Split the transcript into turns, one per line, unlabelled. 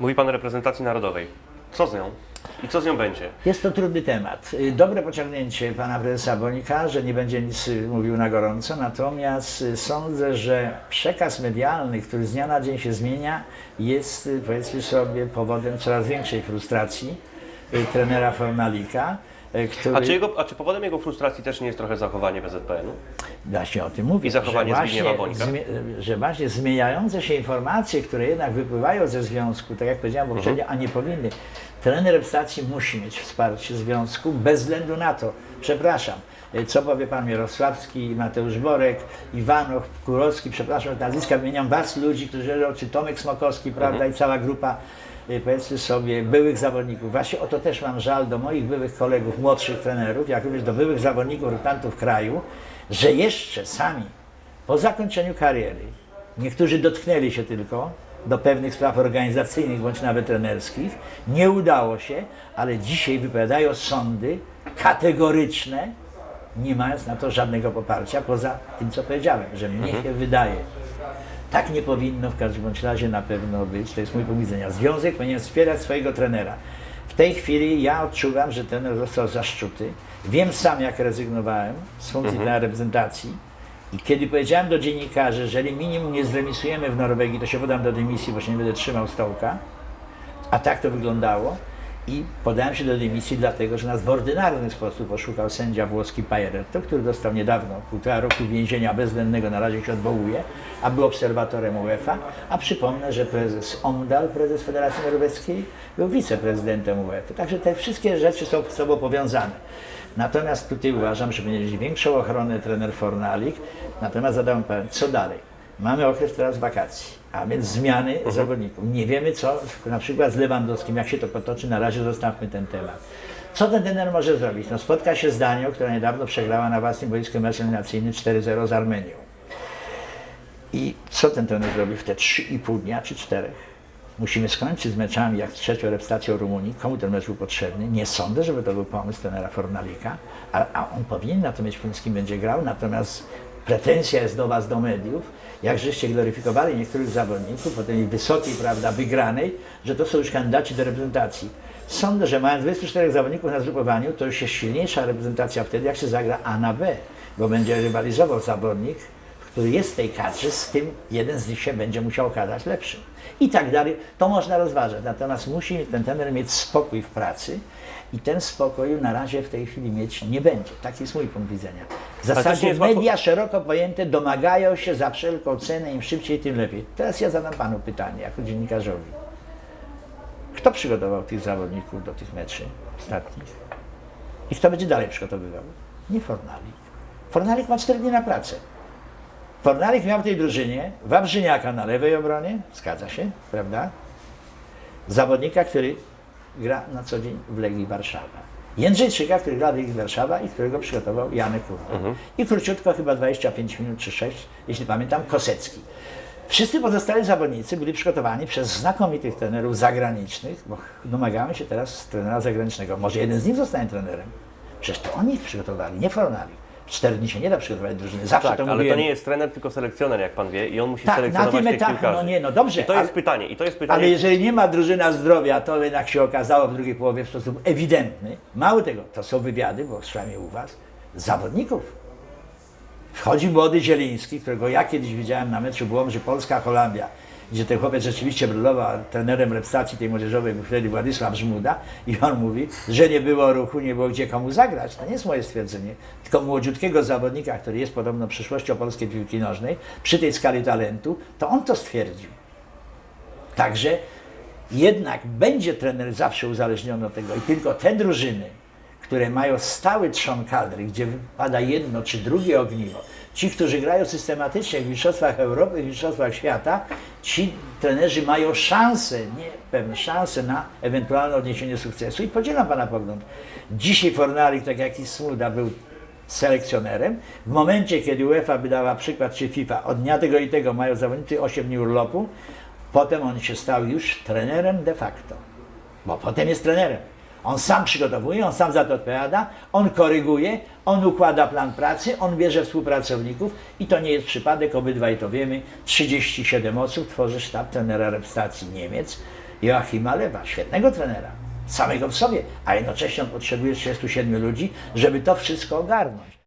Mówi Pan o reprezentacji narodowej. Co z nią? I co z nią będzie?
Jest to trudny temat. Y, Dobre pociągnięcie pana prezesa Bonika, że nie będzie nic y, mówił na gorąco, natomiast y, sądzę, że przekaz medialny, który z dnia na dzień się zmienia, jest powiedzmy sobie powodem coraz większej frustracji trenera Fornalika, y, który...
A czy, jego, a czy powodem jego frustracji też nie jest trochę zachowanie BZPN-u?
Właśnie o tym mówię.
I zachowanie
że właśnie,
Zbigniewa Bońka?
że właśnie zmieniające się informacje, które jednak wypływają ze związku, tak jak powiedziałem poprzednio,
Mhm.
a nie powinny, trener reprezentacji musi mieć wsparcie związku bez względu na to, przepraszam, y, co powie pan Jarosławski, Mateusz Borek, Iwanow, Kurowski, przepraszam, te nazwiska wymieniam was ludzi, którzy, czy Tomek Smokowski, prawda,
Mhm.
i cała grupa powiedzmy sobie, byłych zawodników. Właśnie o to też mam żal do moich byłych kolegów, młodszych trenerów, jak również do byłych zawodników, reprezentantów kraju, że jeszcze sami po zakończeniu kariery, niektórzy dotknęli się tylko do pewnych spraw organizacyjnych bądź nawet trenerskich, nie udało się, ale dzisiaj wypowiadają sądy kategoryczne, nie mając na to żadnego poparcia, poza tym, co powiedziałem, że mnie się wydaje, tak nie powinno w każdym bądź razie na pewno być. To jest mój punkt widzenia. Związek powinien wspierać swojego trenera. W tej chwili ja odczuwam, że trener został zaszczuty. Wiem sam, jak rezygnowałem z funkcji trenera reprezentacji. I kiedy powiedziałem do dziennikarzy, że jeżeli minimum nie zremisujemy w Norwegii, to się podam do dymisji, bo się nie będę trzymał stołka. A tak to wyglądało. I podałem się do dymisji dlatego, że nas w ordynarny sposób oszukał sędzia włoski Pajeretto, który dostał niedawno półtora roku więzienia bezwzględnego, na razie się odwołuje, a był obserwatorem UEFA. A przypomnę, że prezes Omdal, prezes Federacji Norweskiej, był wiceprezydentem UEFA. Także te wszystkie rzeczy są z sobą powiązane. Natomiast tutaj uważam, że będzie większą ochronę trener Fornalik. Natomiast zadałem pytanie, co dalej? Mamy okres teraz wakacji, a więc zmiany zawodników. Nie wiemy co, na przykład z Lewandowskim, jak się to potoczy, na razie zostawmy ten temat. Co ten trener może zrobić? No spotka się z Danią, która niedawno przegrała na własnym boisku mecz eliminacyjny 4-0 z Armenią. I co ten trener zrobi w te 3,5 dnia czy 4? Musimy skończyć z meczami jak trzecią reprezentacją Rumunii. Komu ten mecz był potrzebny? Nie sądzę, żeby to był pomysł trenera Fornalika, a, a on powinien na to mieć kim będzie grał, natomiast pretensja jest do Was, do mediów, jak żeście gloryfikowali niektórych zawodników po tej wysokiej, prawda, wygranej, że to są już kandydaci do reprezentacji. Sądzę, że mając 24 zawodników na zgrupowaniu, to już jest silniejsza reprezentacja wtedy, jak się zagra A na B, bo będzie rywalizował zawodnik, który jest w tej kadrze, z tym jeden z nich się będzie musiał okazać lepszym. I tak dalej. To można rozważać. Natomiast musi ten trener mieć spokój w pracy i ten spokoju na razie w tej chwili mieć nie będzie. Taki jest mój punkt widzenia. W zasadzie media szeroko pojęte domagają się za wszelką cenę, im szybciej, tym lepiej. Teraz ja zadam panu pytanie, jako dziennikarzowi. Kto przygotował tych zawodników do tych meczy ostatnich? I kto będzie dalej przygotowywał? Nie Fornalik. Fornalik ma 4 dni na pracę. Fornalik miał w tej drużynie Wawrzyniaka na lewej obronie, zgadza się, prawda? Zawodnika, który gra na co dzień w Legii Warszawa. Jędrzejczyka, który gra w Legii Warszawa i którego przygotował Janek Kurwa. I króciutko, chyba 25 minut czy 6, jeśli pamiętam, Kosecki. Wszyscy pozostali zawodnicy byli przygotowani przez znakomitych trenerów zagranicznych, bo domagamy się teraz trenera zagranicznego. Może jeden z nich zostanie trenerem. Przecież to oni ich przygotowali, nie Fornalik. Cztery dni się nie da przygotować drużyny. Zawsze
Tak,
to
ale
mówiłem.
to nie jest trener, tylko selekcjoner, jak Pan wie, i on musi
Tak, na
selekcjonować
tym
tych
etapie,
piłkarzy.
no nie, no dobrze,
I to
ale-
jest pytanie, i to jest pytanie.
Ale jeżeli nie ma drużyna zdrowia, to jednak się okazało w drugiej połowie w sposób ewidentny. Mało tego, to są wywiady, bo przynajmniej u Was, zawodników. Wchodzi młody Zieliński, którego ja kiedyś widziałem na meczu w Łomży Polska-Holandia, gdzie ten chłopiec rzeczywiście brylował, trenerem reprezentacji tej młodzieżowej wtedy Władysław Żmuda i on mówi, że nie było ruchu, nie było gdzie komu zagrać. To nie jest moje stwierdzenie, tylko młodziutkiego zawodnika, który jest podobno przyszłością polskiej piłki nożnej, przy tej skali talentu, to on to stwierdził. Także jednak będzie trener zawsze uzależniony od tego i tylko te drużyny, które mają stały trzon kadry, gdzie wypada jedno czy drugie ogniwo, ci, którzy grają systematycznie w Mistrzostwach Europy, w Mistrzostwach Świata, ci trenerzy mają szansę, nie pewne szanse na ewentualne odniesienie sukcesu i podzielam Pana pogląd. Dzisiaj Fornalik, tak jak i Smuda, był selekcjonerem. W momencie, kiedy UEFA by dała przykład, czy FIFA, od dnia tego i tego mają zawodnicy 8 dni urlopu, potem on się stał już trenerem de facto. Bo potem jest trenerem. On sam przygotowuje, on sam za to odpowiada, on koryguje, on układa plan pracy, on bierze współpracowników i to nie jest przypadek, obydwaj to wiemy. 37 osób tworzy sztab trenera reprezentacji Niemiec Joachima Lewa, świetnego trenera, samego w sobie, a jednocześnie on potrzebuje 37 ludzi, żeby to wszystko ogarnąć.